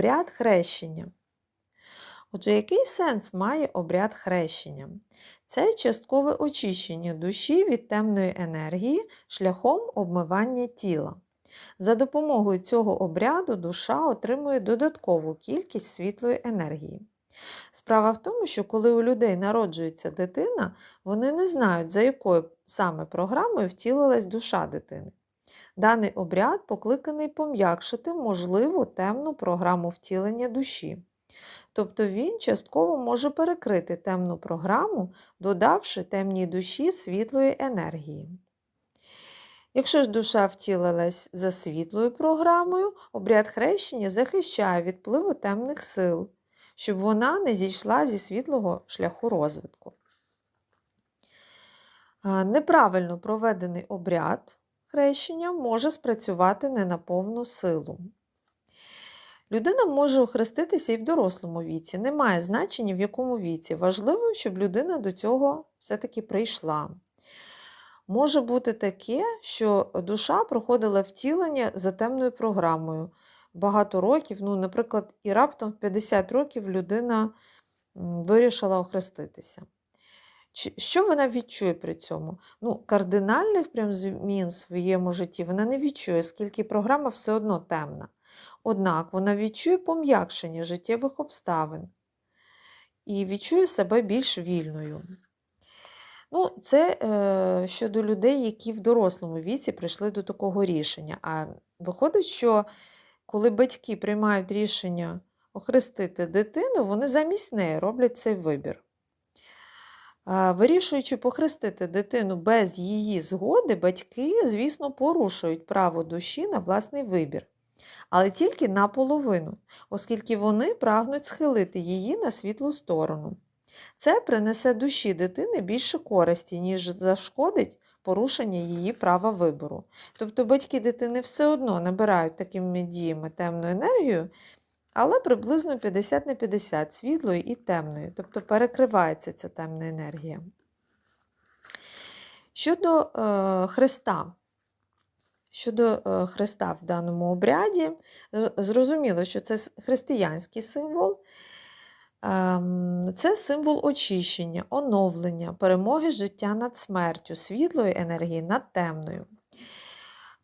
Обряд хрещення. Отже, який сенс має обряд хрещення? Це часткове очищення душі від темної енергії шляхом обмивання тіла. За допомогою цього обряду душа отримує додаткову кількість світлої енергії. Справа в тому, що коли у людей народжується дитина, вони не знають, за якою саме програмою втілилась душа дитини. Даний обряд покликаний пом'якшити можливу темну програму втілення душі. Тобто він частково може перекрити темну програму, додавши темній душі світлої енергії. Якщо ж душа втілилась за світлою програмою, обряд хрещення захищає від впливу темних сил, щоб вона не зійшла зі світлого шляху розвитку. Неправильно проведений обряд хрещення може спрацювати не на повну силу. Людина може охреститися і в дорослому віці. Немає значення, в якому віці. Важливо, щоб людина до цього все-таки прийшла. Може бути таке, що душа проходила втілення за темною програмою багато років, ну, наприклад, і раптом в 50 років людина вирішила охреститися. Що вона відчує при цьому? Ну, кардинальних прям змін в своєму житті вона не відчує, оскільки програма все одно темна. Однак вона відчує пом'якшення життєвих обставин і відчує себе більш вільною. Ну, це е, щодо людей, які в дорослому віці прийшли до такого рішення. А виходить, що коли батьки приймають рішення охрестити дитину, вони замість неї роблять цей вибір. Вирішуючи похрестити дитину без її згоди, батьки, звісно, порушують право душі на власний вибір, але тільки наполовину, оскільки вони прагнуть схилити її на світлу сторону. Це принесе душі дитини більше користі, ніж зашкодить порушення її права вибору. Тобто батьки дитини все одно набирають такими діями темну енергію, але приблизно 50 на 50 світлої і темної, тобто перекривається ця темна енергія. Щодо е, Христа. Щодо е, Христа в даному обряді, зрозуміло, що це християнський символ. Ем, Це символ очищення, оновлення, перемоги життя над смертю, світлої енергії над темною.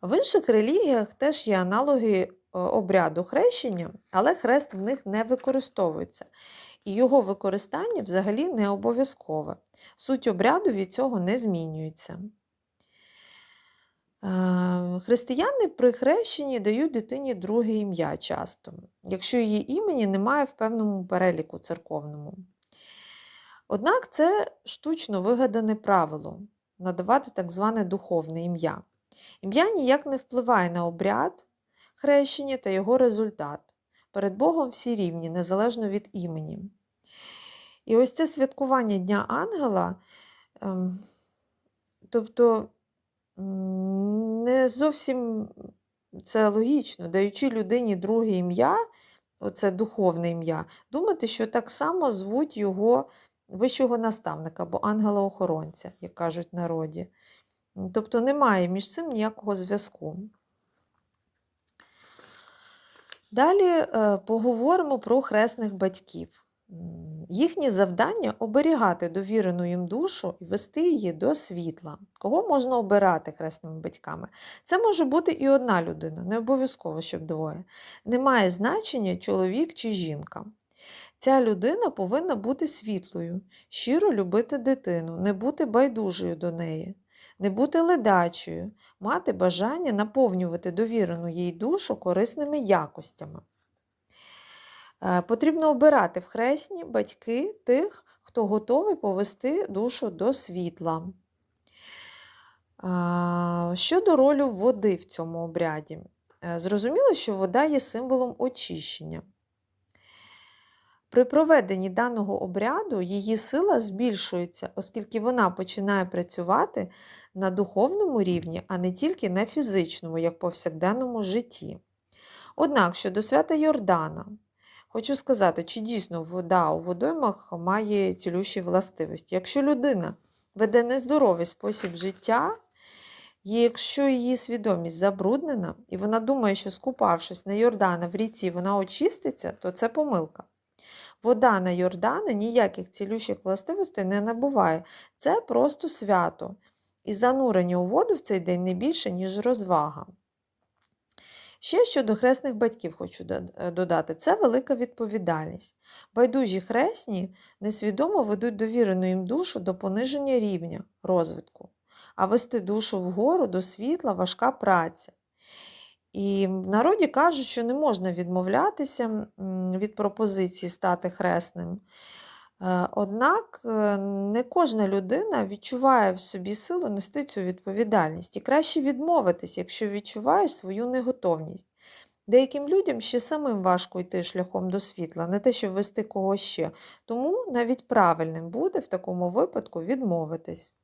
В інших релігіях теж є аналоги обряду хрещення, але хрест в них не використовується. І його використання взагалі не обов'язкове. Суть обряду від цього не змінюється. Е, Християни при хрещенні дають дитині друге ім'я часто, якщо її імені немає в певному переліку церковному. Однак це штучно вигадане правило надавати так зване духовне ім'я. Ім'я ніяк не впливає на обряд хрещення та його результат. Перед Богом всі рівні, незалежно від імені. І ось це святкування Дня Ангела, ем, тобто не зовсім це логічно, даючи людині друге ім'я, оце духовне ім'я, думати, що так само звуть його вищого наставника або ангела-охоронця, як кажуть народі. Тобто немає між цим ніякого зв'язку. Далі е, поговоримо про хресних батьків. Їхнє завдання оберігати довірену їм душу і вести її до світла. Кого можна обирати хресними батьками? Це може бути і одна людина, не обов'язково, щоб двоє. Немає значення чоловік чи жінка. Ця людина повинна бути світлою, щиро любити дитину, не бути байдужою до неї, не бути ледачою, мати бажання наповнювати довірену їй душу корисними якостями. Е, Потрібно обирати в хресні батьки тих, хто готовий повести душу до світла. Щодо ролі води в цьому обряді, Е, зрозуміло, що вода є символом очищення. При проведенні даного обряду її сила збільшується, оскільки вона починає працювати на духовному рівні, а не тільки на фізичному, як повсякденному житті. Однак щодо свята Йордана, хочу сказати, чи дійсно вода у водоймах має цілющі властивості. Якщо людина веде нездоровий спосіб життя, І якщо її свідомість забруднена, і вона думає, що скупавшись на Йордана в ріці, вона очиститься, то це помилка. Вода на Йордана ніяких цілющих властивостей не набуває. Це просто свято. І занурення у воду в цей день не більше, ніж розвага. Ще щодо хресних батьків хочу е, додати, це велика відповідальність. Байдужі хресні несвідомо ведуть довірену їм душу до пониження рівня розвитку, а вести душу вгору до світла важка праця. І в народі кажуть, що не можна відмовлятися від пропозиції стати хресним. Е, Однак е, не кожна людина відчуває в собі силу нести цю відповідальність. І краще відмовитись, якщо відчуваєш свою неготовність. Деяким людям ще самим важко йти шляхом до світла, не те, щоб вести когось ще. Тому навіть правильним буде в такому випадку відмовитись.